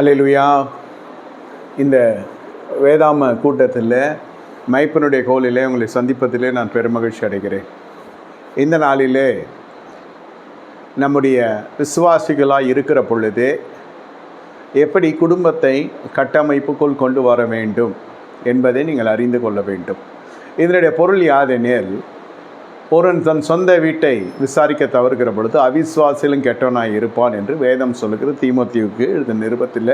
அல்லேலூயா இந்த வேதாம கூட்டத்தில் மைப்பனுடைய கோலிலே உங்களை சந்திப்பதிலே நான் பெருமகிழ்ச்சி அடைகிறேன். இந்த நாளிலே நம்முடைய விசுவாசிகளாக இருக்கிற பொழுதே எப்படி குடும்பத்தை கட்டமைப்புக்குள் கொண்டு வர வேண்டும் என்பதை நீங்கள் அறிந்து கொள்ள வேண்டும். இதனுடைய பொருள் யாதெனில் ஒருவன் தன் சொந்த வீட்டை விசாரிக்க தவறுகிற பொழுது அவிஸ்வாசிலும் கெட்டவனாய் இருப்பான் என்று வேதம் சொல்லுகிறது. தீமோத்தியுக்கு இந்த நிருபத்தில்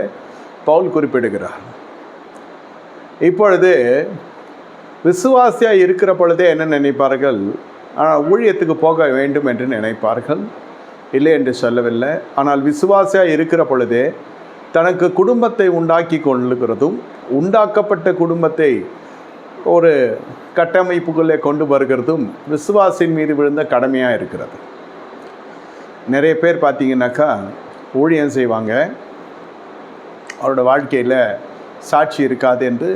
பவுல் குறிப்பிடுகிறார். இப்பொழுது விசுவாசியாக இருக்கிற பொழுதே என்ன நினைப்பார்கள்? ஆனால் ஊழியத்துக்கு போக வேண்டும் என்று நினைப்பார்கள். இல்லை என்று சொல்லவில்லை. ஆனால் விசுவாசியாக இருக்கிற பொழுதே தனக்கு குடும்பத்தை உண்டாக்கி கொள்ளுகிறதும் உண்டாக்கப்பட்ட குடும்பத்தை ஒரு கட்டமைப்புக்குள்ளே கொண்டு வருகிறதும் விசுவாசின் மீது விழுந்த கடமையாக இருக்கிறது. நிறைய பேர் பார்த்தீங்கன்னாக்கா ஊழியம் செய்வாங்க. அவரோட வாழ்க்கையில் சாட்சி இருக்காது என்று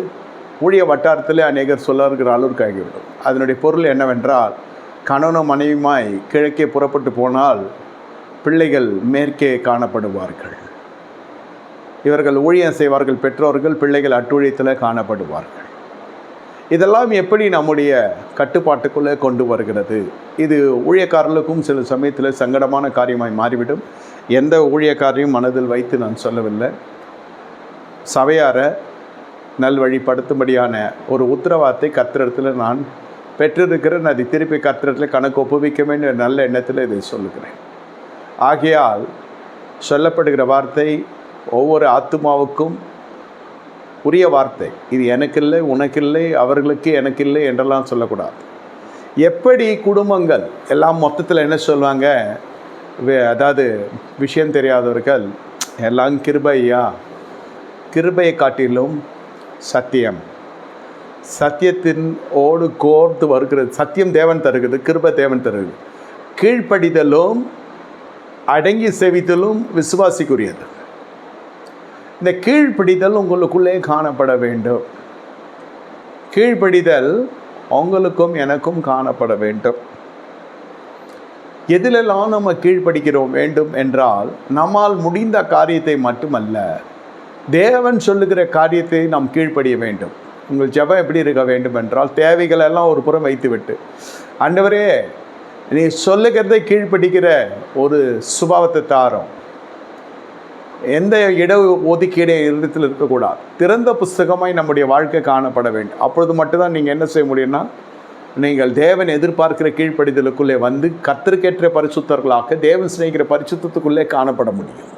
ஊழிய வட்டாரத்தில் அநேகர் சொல்லுகிற அளவுக்கு ஆகிவிடும் அதனுடைய பொருள் என்னவென்றால் கணவனும் மனைவியுமாய் கிழக்கே புறப்பட்டு போனால் பிள்ளைகள் மேற்கே காணப்படுவார்கள். இவர்கள் ஊழியம் செய்வார்கள் பெற்றோர்கள் பிள்ளைகள் அட்டுழியத்தில் காணப்படுவார்கள். இதெல்லாம் எப்படி நம்முடைய கட்டுப்பாட்டுக்குள்ளே கொண்டு வருகிறது? இது ஊழியக்காரர்களுக்கும் சில சமயத்தில் சங்கடமான காரியமாய் மாறிவிடும். எந்த ஊழியக்காரையும் மனதில் வைத்து நான் சொல்லவில்லை. சபையாரை நல்வழிப்படுத்தும்படியான ஒரு உத்தரவாதத்தை கத்திரத்தில் நான் பெற்றிருக்கிறேன். அதை திருப்பி கத்திரத்தில் கணக்கு ஒப்புவிக்க வேண்டிய நல்ல எண்ணத்தில் இதை சொல்லுகிறேன். ஆகையால் சொல்லப்படுகிற வார்த்தை ஒவ்வொரு ஆத்மாவுக்கும் உரிய வார்த்தை. இது எனக்கில்லை உனக்கில்லை அவர்களுக்கு எனக்கில்லை என்றெல்லாம் சொல்லக்கூடாது. எப்படி குடும்பங்கள் எல்லாம் மொத்தத்தில் என்ன சொல்லுவாங்க வே- அதாவது விஷயம் தெரியாதவர்கள் எல்லாம் கிருபையா? கிருபையை காட்டிலும் சத்தியம். சத்தியத்தின் ஓடு கோர்த்து வருகிறது. சத்தியம் தேவன் தருகிறது கிருப தேவன் தருகிறது. கீழ்ப்படிதலும் அடங்கி செவித்தலும் விசுவாசிக்குரியது. இந்த கீழ்ப்பிடிதல் உங்களுக்குள்ளே காணப்பட வேண்டும். கீழ்ப்பிடிதல் உங்களுக்கும் எனக்கும் காணப்பட வேண்டும். எதிலெல்லாம் நம்ம கீழ்ப்படிக்கிறோம் வேண்டும் என்றால் நம்மால் முடிந்த காரியத்தை மட்டுமல்ல தேவன் சொல்லுகிற காரியத்தை நாம் கீழ்ப்படிய வேண்டும். உங்கள் ஜெபம் எப்படி இருக்க வேண்டும் என்றால் தேவைகள் எல்லாம் ஒரு புறம் வைத்துவிட்டு அண்டவரே நீ சொல்லுகிறதை கீழ்ப்படிக்கிற ஒரு சுபாவத்தை தாரோம். எந்த இட ஒதுக்கீடு இடத்தில் இருக்கக்கூடாது. திறந்த புஸ்தகமாய் நம்முடைய வாழ்க்கை காணப்பட வேண்டும். அப்பொழுது மட்டும்தான் நீங்கள் என்ன செய்ய முடியும்னா நீங்கள் தேவன் எதிர்பார்க்கிற கீழ்ப்படிதலுக்குள்ளே வந்து கத்திற்கேற்ற பரிசுத்தர்களாக தேவன் சிநேகிற பரிசுத்தத்துக்குள்ளே காணப்பட முடியும்.